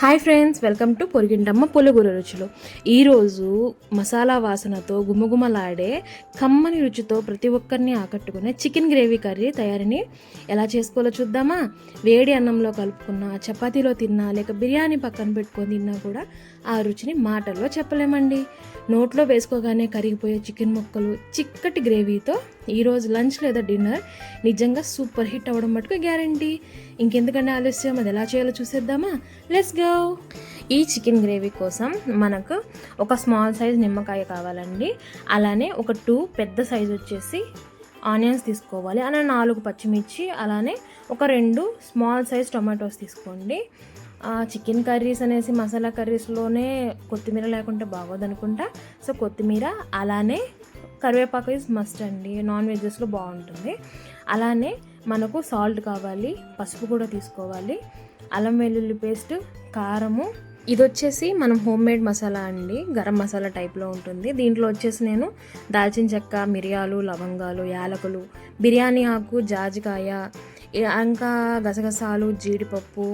Hi friends welcome to పొరిగింటమ్మ పులుగురు రుచులు. ఈరోజు మసాలా వాసనతో గుమగుమలాడే కమ్మని రుచితో ప్రతి ఒక్కరిని ఆకట్టుకునే చికెన్ గ్రేవీ కర్రీ తయారీని ఎలా చేసుకోవాలో చూద్దామా? వేడి అన్నంలో కలుపుకున్నా చపాతీలో తిన్నా లేక బిర్యానీ పక్కన పెట్టుకొని తిన్నా కూడా ఆ రుచిని మాటల్లో చెప్పలేమండి. నోట్లో వేసుకోగానే కరిగిపోయే చికెన్ ముక్కలు చిక్కటి గ్రేవీతో ఈరోజు లంచ్ లేదా డిన్నర్ నిజంగా సూపర్ హిట్ అవ్వడం మటుకు గ్యారంటీ. ఇంకెందుకంటే ఆలస్యం? అది ఎలా చేయాలో చూసేద్దామా? లెట్స్ గో ఈ చికెన్ గ్రేవీ కోసం మనకు ఒక స్మాల్ సైజ్ నిమ్మకాయ కావాలండి. అలానే ఒక టూ పెద్ద సైజ్ వచ్చేసి ఆనియన్స్ తీసుకోవాలి. అలానే నాలుగు పచ్చిమిర్చి అలానే ఒక రెండు స్మాల్ సైజ్ టొమాటోస్ తీసుకోండి. చికెన్ కర్రీస్ అనేసి మసాలా కర్రీస్లోనే కొత్తిమీర లేకుంటే బాగోదు అనుకుంటా. సో కొత్తిమీర అలానే కరివేపాకు ఇస్ మస్ట్ అండి. నాన్ వెజెస్లో బాగుంటుంది. అలానే మనకు సాల్ట్ కావాలి పసుపు కూడా తీసుకోవాలి అల్లం వెల్లుల్లి పేస్ట్ కారము. ఇది వచ్చేసి మనం హోమ్ మేడ్ మసాలా అండి గరం మసాలా టైప్లో ఉంటుంది. దీంట్లో వచ్చేసి నేను దాల్చిన చెక్క మిరియాలు లవంగాలు యాలకులు బిర్యానీ ఆకు జాజికాయ ఇంకా గసగసాలు జీడిపప్పు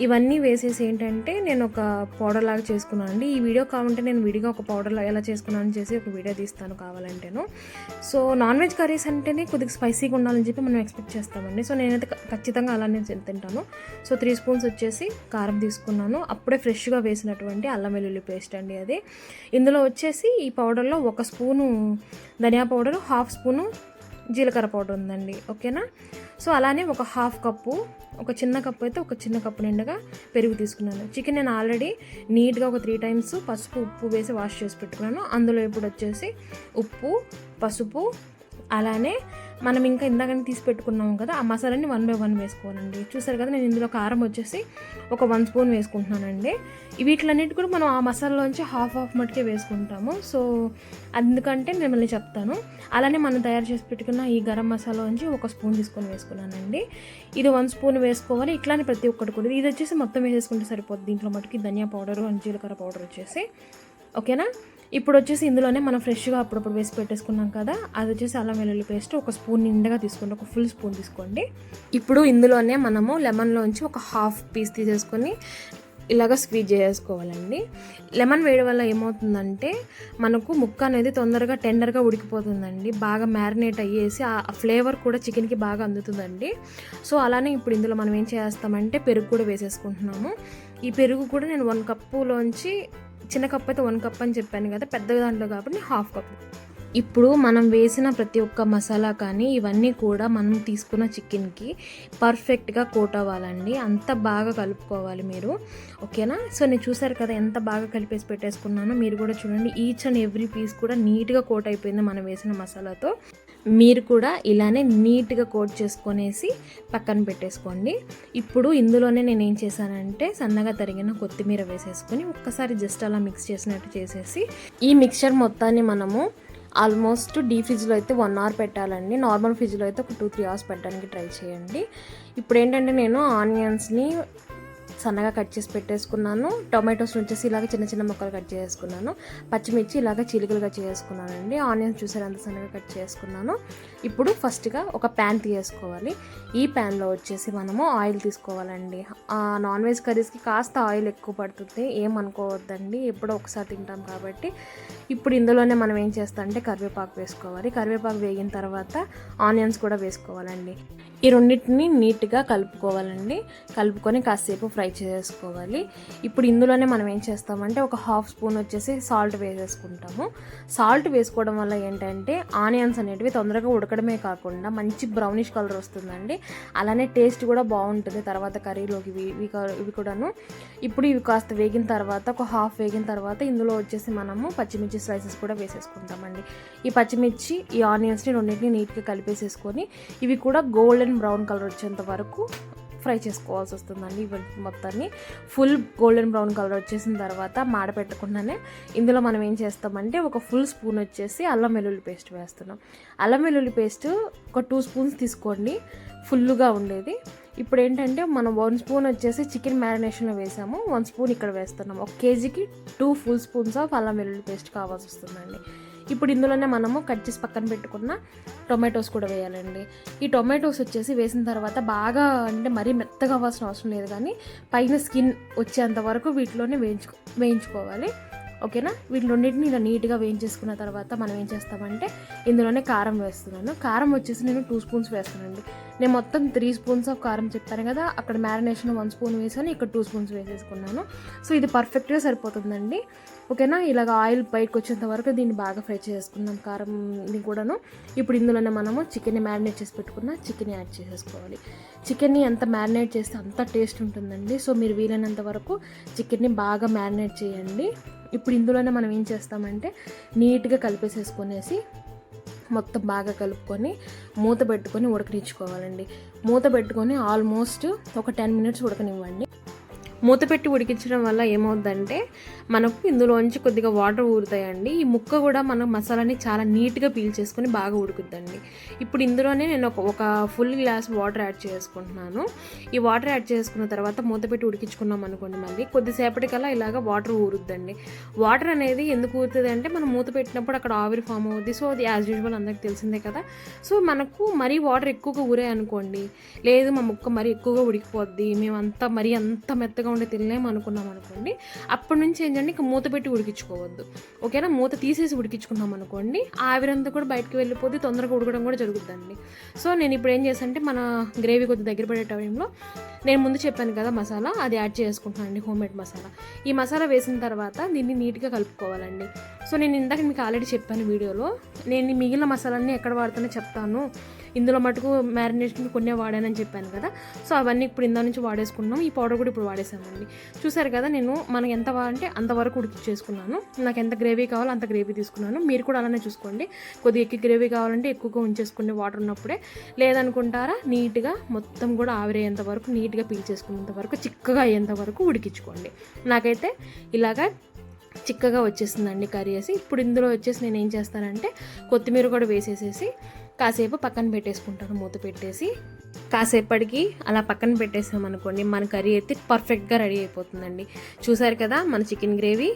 ఇవన్నీ వేసేసి ఏంటంటే నేను ఒక పౌడర్ లాగా చేసుకున్నాను అండి. ఈ వీడియో కావాలంటే నేను విడిగా ఒక పౌడర్ ఎలా చేసుకున్నాను చేసి ఒక వీడియో తీస్తాను కావాలంటేను. సో నాన్ వెజ్ కర్రీస్ అంటేనే కొద్దిగా స్పైసీగా ఉండాలని చెప్పి మనం ఎక్స్పెక్ట్ చేస్తామండి. సో నేనైతే ఖచ్చితంగా అలానే తింటాను. సో త్రీ స్పూన్స్ వచ్చేసి కారం తీసుకున్నాను. అప్పుడే ఫ్రెష్గా వేసినటువంటి అల్లం వెల్లుల్లి పేస్ట్ అండి అది. ఇందులో వచ్చేసి ఈ పౌడర్లో ఒక స్పూను ధనియా పౌడర్ హాఫ్ స్పూను జీలకర్ర పౌడర్ ఉందండి. ఓకేనా? సో అలానే ఒక హాఫ్ కప్పు ఒక చిన్న కప్పు అయితే ఒక చిన్న కప్పు నిండగా పెరుగు తీసుకున్నాను. చికెన్ నేను ఆల్రెడీ నీట్గా ఒక త్రీ టైమ్స్ పసుపు ఉప్పు వేసి వాష్ చేసి పెట్టుకున్నాను. అందులో ఇప్పుడు వచ్చేసి ఉప్పు పసుపు అలానే మనం ఇంకా ఇందాకనే తీసి పెట్టుకున్నాం కదా ఆ మసాలాని వన్ బై వన్ వేసుకోవాలండి. చూసారు కదా నేను ఇందులో కారం వచ్చేసి ఒక వన్ స్పూన్ వేసుకుంటున్నానండి. వీటిలన్నిటి కూడా మనం ఆ మసాలాలోంచి హాఫ్ హాఫ్ మటుకే వేసుకుంటాము. సో అందుకంటే నేను మళ్ళీ చెప్తాను. అలానే మనం తయారు చేసి పెట్టుకున్న ఈ గరం మసాలా నుంచి ఒక స్పూన్ తీసుకొని వేసుకున్నానండి. ఇది వన్ స్పూన్ వేసుకోవాలి. ఇట్లానే ప్రతి ఒక్కటి కూడా. ఇది వచ్చేసి మొత్తం వేసేసుకుంటే సరిపోద్ది. దీంట్లో మటుకి ధనియా పౌడరు అండ్ జీలకర్ర పౌడర్ వచ్చేసి. ఓకేనా? ఇప్పుడు వచ్చేసి ఇందులోనే మనం ఫ్రెష్గా అప్పుడప్పుడు వేసి పెట్టేసుకున్నాం కదా అది వచ్చేసి అల్లం వెల్లుల్లి పేస్ట్ ఒక స్పూన్ నిండుగా తీసుకోండి ఒక ఫుల్ స్పూన్ తీసుకోండి. ఇప్పుడు ఇందులోనే మనము లెమన్లోంచి ఒక హాఫ్ పీస్ తీసేసుకొని ఇలాగ స్క్వీజ్ చేసుకోవాలండి. లెమన్ వేయడం వల్ల ఏమవుతుందంటే మనకు ముక్క అనేది తొందరగా టెండర్గా ఉడికిపోతుందండి. బాగా మ్యారినేట్ అయ్యేసి ఆ ఫ్లేవర్ కూడా చికెన్కి బాగా అందుతుందండి. సో అలానే ఇప్పుడు ఇందులో మనం ఏం చేస్తామంటే పెరుగు కూడా వేసేసుకుంటున్నాము. ఈ పెరుగు కూడా నేను వన్ కప్పులోంచి చిన్న కప్ అయితే వన్ కప్ అని చెప్పాను కదా పెద్ద దాంట్లో కాబట్టి హాఫ్ కప్. ఇప్పుడు మనం వేసిన ప్రతి ఒక్క మసాలా కానీ ఇవన్నీ కూడా మనం తీసుకున్న చికెన్కి పర్ఫెక్ట్గా కోట్ అవ్వాలండి. అంత బాగా కలుపుకోవాలి మీరు. ఓకేనా? సో నేను చూసారు కదా ఎంత బాగా కలిపేసి పెట్టేసుకున్నానో. మీరు కూడా చూడండి ఈచ్ అండ్ ఎవ్రీ పీస్ కూడా నీట్గా కోట్ అయిపోయింది మనం వేసిన మసాలాతో. మీరు కూడా ఇలానే నీట్గా కోట్ చేసుకొనేసి పక్కన పెట్టేసుకోండి. ఇప్పుడు ఇందులోనే నేను ఏం చేశానంటే సన్నగా తరిగిన కొత్తిమీర వేసేసుకొని ఒక్కసారి జస్ట్ అలా మిక్స్ చేసినట్టు చేసేసి ఈ మిక్చర్ మొత్తాన్ని మనము ఆల్మోస్ట్ డీ ఫ్రిడ్జ్లో అయితే వన్ అవర్ పెట్టాలండి. నార్మల్ ఫ్రిడ్జ్లో అయితే ఒక టూ త్రీ అవర్స్ పెట్టడానికి ట్రై చేయండి. ఇప్పుడు ఏంటంటే నేను ఆనియన్స్ని సన్నగా కట్ చేసి పెట్టేసుకున్నాను. టొమాటోస్ వచ్చేసి ఇలాగ చిన్న చిన్న ముక్కలు కట్ చేసుకున్నాను. పచ్చిమిర్చి ఇలాగ చిలుకలుగా చేసుకున్నానండి. ఆనియన్స్ చూసారు అంత సన్నగా కట్ చేసుకున్నాను. ఇప్పుడు ఫస్ట్గా ఒక ప్యాన్ తీసుకోవాలి. ఈ ప్యాన్లో వచ్చేసి మనము ఆయిల్ తీసుకోవాలండి. నాన్ వెజ్ కర్రీస్కి కాస్త ఆయిల్ ఎక్కువ పడుతుంది. ఏమనుకోవద్దండి. ఎప్పుడో ఒకసారి తింటాం కాబట్టి. ఇప్పుడు ఇందులోనే మనం ఏం చేస్తామంటే కరివేపాకు వేసుకోవాలి. కరివేపాకు వేగిన తర్వాత ఆనియన్స్ కూడా వేసుకోవాలండి. ఈ రెండింటిని నీట్గా కలుపుకోవాలండి. కలుపుకొని కాసేపు ఫ్రై చేసుకోవాలి. ఇప్పుడు ఇందులోనే మనం ఏం చేస్తామంటే ఒక హాఫ్ స్పూన్ వచ్చేసి సాల్ట్ వేసేసుకుంటాము. సాల్ట్ వేసుకోవడం వల్ల ఏంటంటే ఆనియన్స్ అనేటివి తొందరగా ఉడకడమే కాకుండా మంచి బ్రౌనిష్ కలర్ వస్తుందండి. అలానే టేస్ట్ కూడా బాగుంటుంది తర్వాత కర్రీలోకి ఇవి ఇవి కూడాను. ఇప్పుడు ఇవి కాస్త వేగిన తర్వాత ఒక హాఫ్ వేగిన తర్వాత ఇందులో వచ్చేసి మనము పచ్చిమిర్చి స్లైసెస్ కూడా వేసేసుకుంటామండి. ఈ పచ్చిమిర్చి ఈ ఆనియన్స్ని రెండింటిని నీట్గా కలిపేసేసుకొని ఇవి కూడా గోల్డెన్ బ్రౌన్ కలర్ వచ్చేంత వరకు ఫ్రై చేసుకోవాల్సి వస్తుందండి ఇవి మొత్తాన్ని. ఫుల్ గోల్డెన్ బ్రౌన్ కలర్ వచ్చేసిన తర్వాత మాడ పెట్టకుండానే ఇందులో మనం ఏం చేస్తామంటే ఒక ఫుల్ స్పూన్ వచ్చేసి అల్లం వెల్లుల్లి పేస్ట్ వేస్తున్నాం. అల్లం వెల్లుల్లి పేస్ట్ ఒక టూ స్పూన్స్ తీసుకోండి ఫుల్గా ఉండేది. ఇప్పుడు ఏంటంటే మనం వన్ స్పూన్ వచ్చేసి చికెన్ మ్యారినేషన్లో వేసాము వన్ స్పూన్ ఇక్కడ వేస్తున్నాం. ఒక కేజీకి టూ ఫుల్ స్పూన్స్ ఆఫ్ అల్లం వెల్లుల్లి పేస్ట్ కావాల్సి వస్తుందండి. ఇప్పుడు ఇందులోనే మనము కట్ చేసి పక్కన పెట్టుకున్న టొమాటోస్ కూడా వేయాలండి. ఈ టొమాటోస్ వచ్చేసి వేసిన తర్వాత బాగా అంటే మరీ మెత్తగా అవ్వాల్సిన అవసరం లేదు కానీ పైన స్కిన్ వచ్చేంత వరకు వీటిలోనే వేయించుకో వేయించుకోవాలి. ఓకేనా? వీటిలన్నింటిని ఇలా నీట్గా వేయించేసుకున్న తర్వాత మనం ఏం చేస్తామంటే ఇందులోనే కారం వేస్తున్నాను. కారం వచ్చేసి నేను టూ స్పూన్స్ వేస్తానండి. నేను మొత్తం త్రీ స్పూన్స్ ఆఫ్ కారం చెప్పాను కదా అక్కడ మ్యారినేషన్ వన్ స్పూన్ వేసాను ఇక్కడ టూ స్పూన్స్ వేసేసుకున్నాను. సో ఇది పర్ఫెక్ట్గా సరిపోతుందండి. ఓకేనా? ఇలాగ ఆయిల్ పైకి వచ్చేంత వరకు దీన్ని బాగా ఫ్రై చేసుకుందాం కారంని కూడాను. ఇప్పుడు ఇందులోనే మనము చికెన్ని మ్యారినేట్ చేసి పెట్టుకున్న చికెన్ యాడ్ చేసేసుకోవాలి. చికెన్ని ఎంత మ్యారినేట్ చేస్తే అంత టేస్ట్ ఉంటుందండి. సో మీరు వీలైనంత వరకు చికెన్ని బాగా మ్యారినేట్ చేయండి. ఇప్పుడు ఇందులోనే మనం ఏం చేస్తామంటే నీట్గా కలిపేసేసుకునేసి మొత్తం బాగా కలుపుకొని మూత పెట్టుకొని ఉడకనిచ్చుకోవాలండి. మూత పెట్టుకొని ఆల్మోస్ట్ ఒక టెన్ మినిట్స్ ఉడకనివ్వండి. మూత పెట్టి ఉడికించడం వల్ల ఏమవుద్దంటే మనకు ఇందులోంచి కొద్దిగా వాటర్ ఊరుతాయండి. ఈ ముక్క కూడా మనం మసాలాని చాలా నీట్గా పీల్చేసుకొని బాగా ఉడుకుద్దండి. ఇప్పుడు ఇందులోనే నేను ఒక ఒక ఫుల్ గ్లాస్ వాటర్ యాడ్ చేసుకుంటున్నాను. ఈ వాటర్ యాడ్ చేసుకున్న తర్వాత మూత పెట్టి ఉడికించుకున్నాం అనుకోండి మళ్ళీ కొద్దిసేపటికల్లా ఇలాగ వాటర్ ఊరుద్దండి. వాటర్ అనేది ఎందుకు ఊరుతుంది అంటే మనం మూత పెట్టినప్పుడు అక్కడ ఆవిరి ఫామ్ అవుద్ది. సో అది యాజ్ యూజువల్ అందరికి తెలిసిందే కదా. సో మనకు మరీ వాటర్ ఎక్కువగా ఊరే అనుకోండి లేదు మా ముక్క మరీ ఎక్కువగా ఉడికిపోద్ది. మేమంతా మరీ అంత మెత్తగా ఉండి తినలేము అనుకున్నాం అనుకోండి అప్పటి నుంచి ఏంటంటే ఇంకా మూత పెట్టి ఉడికించుకోవద్దు. ఓకేనా? మూత తీసేసి ఉడికించుకున్నాం అనుకోండి ఆవిరంతా కూడా బయటకు వెళ్ళిపోతే తొందరగా ఉడకడం కూడా జరుగుతుందండి. సో నేను ఇప్పుడు ఏం చేశానంటే మన గ్రేవీ కొద్ది దగ్గర పడే టైంలో నేను ముందు చెప్పాను కదా మసాలా అది యాడ్ చేసుకుంటున్నాను అండి హోమ్ మేడ్ మసాలా. ఈ మసాలా వేసిన తర్వాత దీన్ని నీట్గా కలుపుకోవాలండి. సో నేను ఇందాక మీకు ఆల్రెడీ చెప్పాను వీడియోలో నేను మిగిలిన మసాలాన్ని ఎక్కడ వాడతానో చెప్తాను. ఇందులో మటుకు మ్యారినేషన్ కొన్ని వాడానని చెప్పాను కదా. సో అవన్నీ ఇప్పుడు ఇందా నుంచి వాడేసుకున్నాం ఈ పౌడర్ కూడా ఇప్పుడు వాడేసామండి. చూసారు కదా నేను మనకి ఎంత అంటే అంతవరకు ఉడికించేసుకున్నాను నాకు ఎంత గ్రేవీ కావాలో అంత గ్రేవీ తీసుకున్నాను. మీరు కూడా అలానే చూసుకోండి. కొద్దిగా ఎక్కువ గ్రేవీ కావాలంటే ఎక్కువగా ఉంచేసుకోండి వాటర్ ఉన్నప్పుడే. లేదనుకుంటారా నీట్గా మొత్తం కూడా ఆవిరయ్యేంత వరకు నీట్గా పీల్చేసుకున్నంత వరకు చిక్కగా అయ్యేంత వరకు ఉడికించుకోండి. నాకైతే ఇలాగా చిక్కగా వచ్చేసిందండి కర్రీ వేసి. ఇప్పుడు ఇందులో వచ్చేసి నేను ఏం చేస్తానంటే కొత్తిమీర కూడా వేసేసేసి కాసేపు పక్కన పెట్టేసుకుంటాను మూత పెట్టేసి. కాసేపటికి అలా పక్కన పెట్టేసామనుకోండి మన కర్రీ అయితే పర్ఫెక్ట్గా రెడీ అయిపోతుందండి. చూసారు కదా మన చికెన్ గ్రేవీ?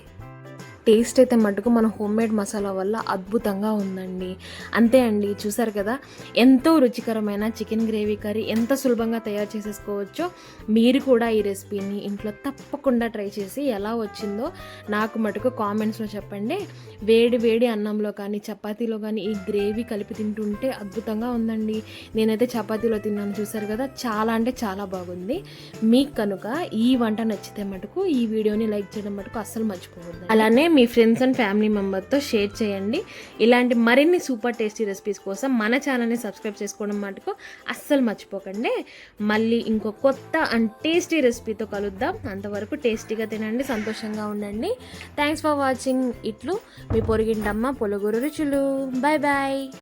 టేస్ట్ అయితే మటుకు మన హోమ్ మేడ్ మసాలా వల్ల అద్భుతంగా ఉందండి. అంతే అండి చూసారు కదా? ఎంతో రుచికరమైన చికెన్ గ్రేవీ కర్రీ ఎంత సులభంగా తయారు చేసేసుకోవచ్చో మీరు కూడా ఈ రెసిపీని ఇంట్లో తప్పకుండా ట్రై చేసి ఎలా వచ్చిందో నాకు మటుకు కామెంట్స్లో చెప్పండి. వేడి వేడి అన్నంలో కానీ చపాతీలో కానీ ఈ గ్రేవీ కలిపి తింటుంటే అద్భుతంగా ఉందండి. నేనైతే చపాతీలో తిన్నాను చూసారు కదా? చాలా అంటే చాలా బాగుంది. మీకు కనుక ఈ వంట నచ్చితే మటుకు ఈ వీడియోని లైక్ చేయడం మటుకు అస్సలు మర్చిపోవద్దు అలానే మీ ఫ్రెండ్స్ అండ్ ఫ్యామిలీ మెంబర్తో షేర్ చేయండి. ఇలాంటి మరిన్ని సూపర్ టేస్టీ రెసిపీస్ కోసం మన ఛానల్ని సబ్స్క్రైబ్ చేసుకోవడం మటుకు అస్సలు మర్చిపోకండి. మళ్ళీ ఇంకో కొత్త అండ్ టేస్టీ రెసిపీతో కలుద్దాం. అంతవరకు టేస్టీగా తినండి సంతోషంగా ఉండండి. థ్యాంక్స్ ఫర్ వాచింగ్ ఇట్లు మీ పొరిగింటమ్మ పొలుగురు రుచులు. Bye bye